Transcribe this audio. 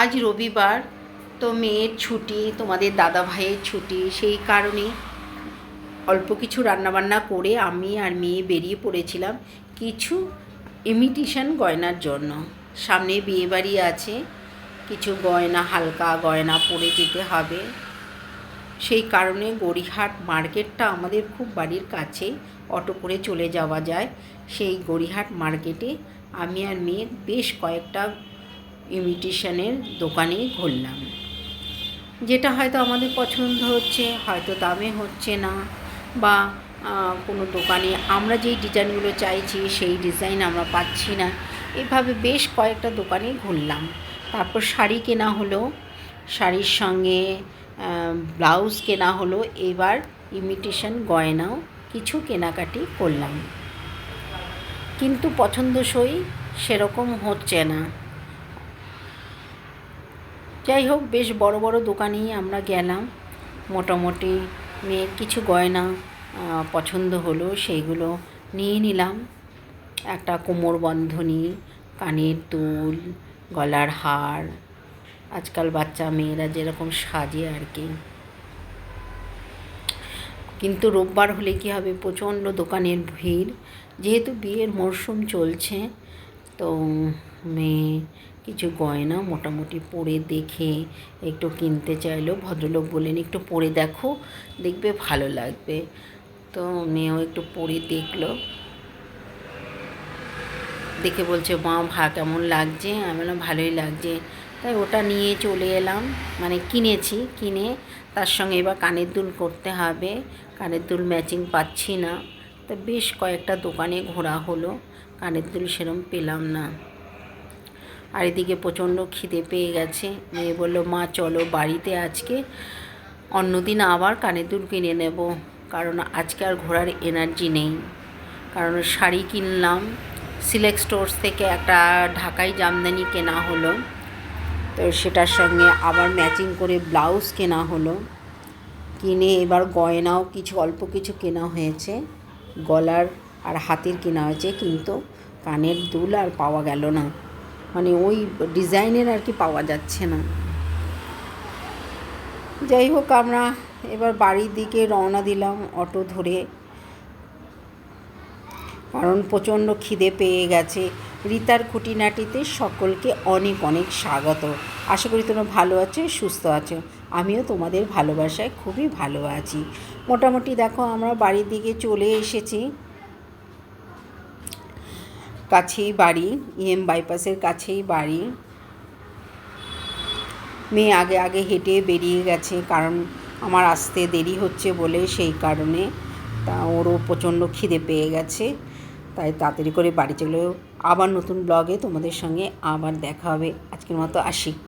আজ রবিবার, তো মেয়ের ছুটি, তোমাদের দাদা ভাইয়ের ছুটি, সেই কারণে অল্প কিছু রান্নাবান্না করে আমি আর মেয়ে বেরিয়ে পড়েছিলাম কিছু ইমিটেশন গয়নার জন্য। সামনে বিয়েবাড়ি আছে, কিছু গয়না, হালকা গয়না পরে যেতে হবে। সেই কারণে গড়িহাট মার্কেটটা আমাদের খুব বাড়ির কাছে অটো করে চলে যাওয়া যায়। সেই গড়িহাট মার্কেটে আমি আর মেয়ে বেশ কয়েকটা ইমিটেশনের দোকানে ঘুরলাম। যেটা হয়তো আমাদের পছন্দ হচ্ছে, হয়তো দামে হচ্ছে না বা কোনো দোকানে আমরা যেই ডিজাইনগুলো চাইছি সেই ডিজাইন আমরা পাচ্ছি না। এভাবে বেশ কয়েকটা দোকানে ঘুরলাম। তারপর শাড়ি কেনা হলো, শাড়ির সঙ্গে ব্লাউজ কেনা হলো, এবার ইমিটেশন, গয়নাও কিছু কেনাকাটি করলাম। কিন্তু পছন্দসই সেরকম হচ্ছে না। যাই হোক, বেশ বড় বড় দোকানেই আমরা গেলাম। মোটামুটি মেয়ের কিছু গয়না পছন্দ হলো, সেইগুলো নিয়ে নিলাম। একটা কোমর বন্ধনী, কানের দুল, গলার হার। আজকাল বাচ্চা মেয়েরা যেরকম সাজে আর কি। কিন্তু রোববার হলে কী হবে? প্রচণ্ড দোকানের ভিড়। যেহেতু বিয়ের মরশুম চলছে, তো মেয়ে কিছু গয়না মোটামুটি পরে দেখে একটু কিনতে চাইলো। ভদ্রলোক বললেন, একটু পরে দেখো, দেখবে ভালো লাগবে। তো মেয়েও একটু পরে দেখল। দেখে বলছে, মা, ভা, কেমন লাগছে? আমি বললাম, ভালোই লাগছে। তাই ওটা নিয়ে চলে এলাম। মানে কিনেছি, কিনে তার সঙ্গে এবার কানের দুল করতে হবে। কানের দুল ম্যাচিং পাচ্ছি না। তো বেশ কয়েকটা দোকানে ঘোরা হলো। কানের দুল সেরম পেলাম না। আর এদিকে প্রচণ্ড খিদে পেয়ে গেছে। মেয়ে বলল, মা, চলো বাড়িতে আজকে। অন্যদিন আবার কানের দুল কিনে নেব। কারণ আজকে আর ঘোরার এনার্জি নেই। কারণ শাড়ি কিনলাম। সিলেক্ট স্টোর্স থেকে একটা ঢাকাই জামদানি কেনা হলো। তো সেটার সঙ্গে আবার ম্যাচিং করে ব্লাউজ কেনা হলো। কিনে এবার গয়নাও কিছু, অল্প কিছু কেনা হয়েছে। গলার আর হাতের কেনা হয়েছে, কিন্তু কানের দুল আর পাওয়া গেল না। মানে ওই ডিজাইনের আর কি পাওয়া যাচ্ছে না। যাই হোক, আমরা এবার বাড়ির দিকে রওনা দিলাম অটো ধরে। কারণ প্রচণ্ড খিদে পেয়ে গেছে। রিতার খুঁটিনাটিতে সকলকে অনেক অনেক স্বাগত। আশা করি তোমরা ভালো আছো, সুস্থ আছো। আমিও তোমাদের ভালোবাসায় খুবই ভালো আছি। মোটামুটি দেখো, আমরা বাড়ির দিকে চলে এসেছি। কাছেই বাড়ি ইএম বাইপাসের কাছেই বাড়ি। মেয়ে আগে আগে হেঁটে বেরিয়ে গেছে, কারণ আমার আসতে দেরি হচ্ছে বলে সেই কারণে। তা ওরও প্রচণ্ড খিদে পেয়ে গেছে, তাই তাড়াতাড়ি করে বাড়ি চলে আবার নতুন ব্লগে তোমাদের সঙ্গে আবার দেখা হবে। আজকের মতো আসি।